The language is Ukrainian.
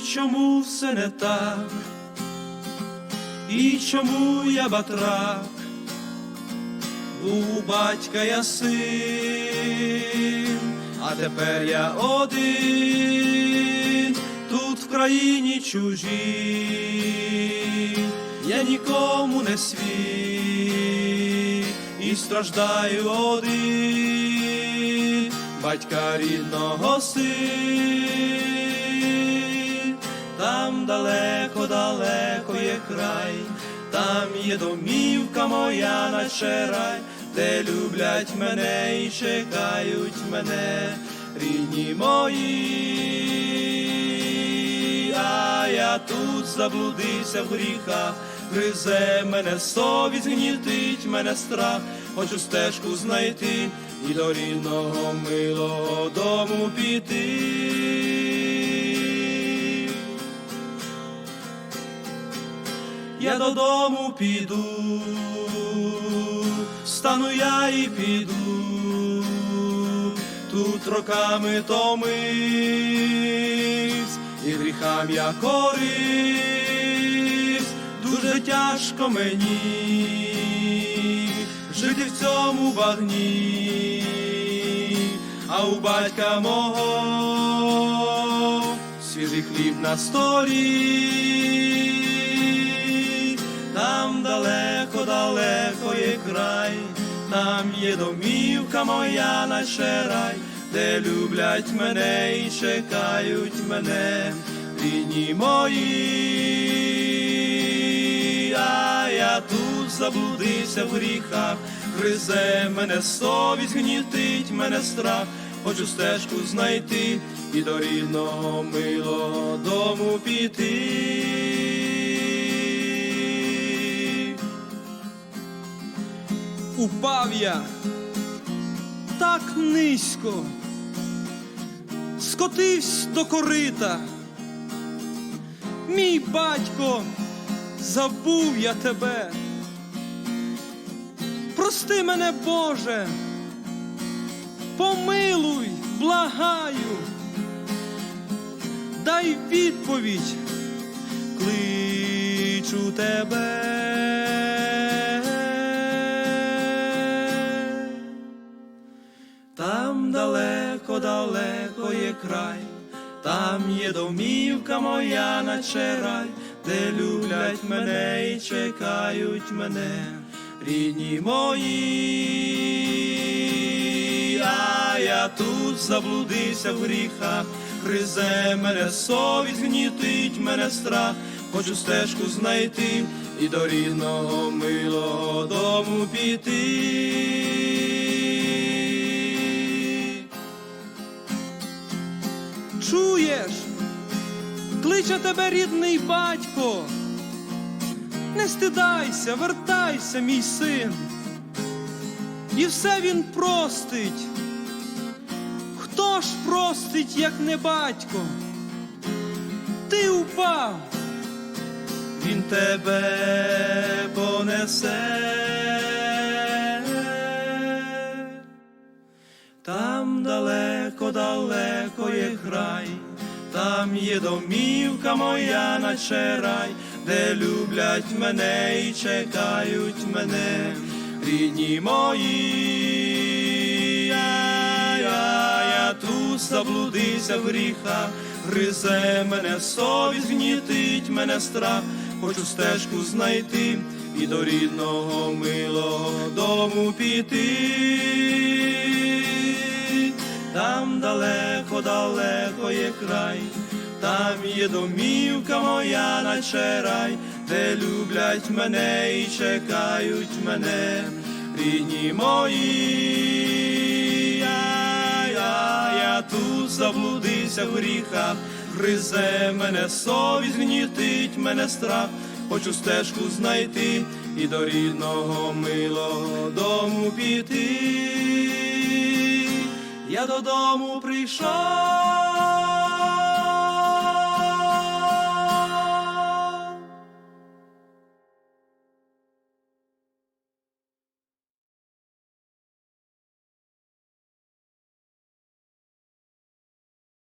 чому все не так? І чому я батрак? У батька я син, а тепер я один, тут в країні чужій, я нікому не свій і страждаю один, батька рідного син, там далеко, далеко є край, там є домівка моя наче рай, де люблять мене і чекають мене, рідні мої, а я тут заблудився в гріхах, гризе мене совість, гнітить мене страх, хочу стежку знайти і до рідного милого дому піти. Я додому піду, стану я і піду, тут роками томивсь, і гріхам я коривсь, дуже тяжко мені жити в цьому багні, а у батька мого свіжий хліб на столі край, там є домівка моя наче рай, де люблять мене і чекають мене, рідні мої, а я тут заблудився в гріхах, гризе мене совість, гнітить мене страх. Хочу стежку знайти і до рідного милого дому піти. Упав я так низько, скотився до корита. Мій батько, забув я тебе. Прости мене, Боже, помилуй, благаю, дай відповідь, кличу тебе. Далеко, є край, там є домівка моя наче рай, де люблять мене і чекають мене, рідні мої, а я тут заблудився в гріхах, гризе мене совість, гнітить мене страх, хочу стежку знайти і до рідного милого дому піти. Чуєш? Кличе тебе рідний батько. Не стидайся, вертайся, мій син. І все він простить. Хто ж простить, як не батько? Ти упав, він тебе понесе. Там далеко, далеко є край, там є домівка моя наче рай, де люблять мене і чекають мене, рідні мої, я, я, я тут заблудився в гріхах, гризе мене совість, гнітить мене страх, хочу стежку знайти і до рідного милого дому піти. Далеко, далеко є край, там є домівка моя наче рай, де люблять мене і чекають мене, рідні мої, я, я, я тут заблудився в гріхах, гризе мене совість, гнітить мене страх, хочу стежку знайти і до рідного милого дому піти. Я додому прийшов,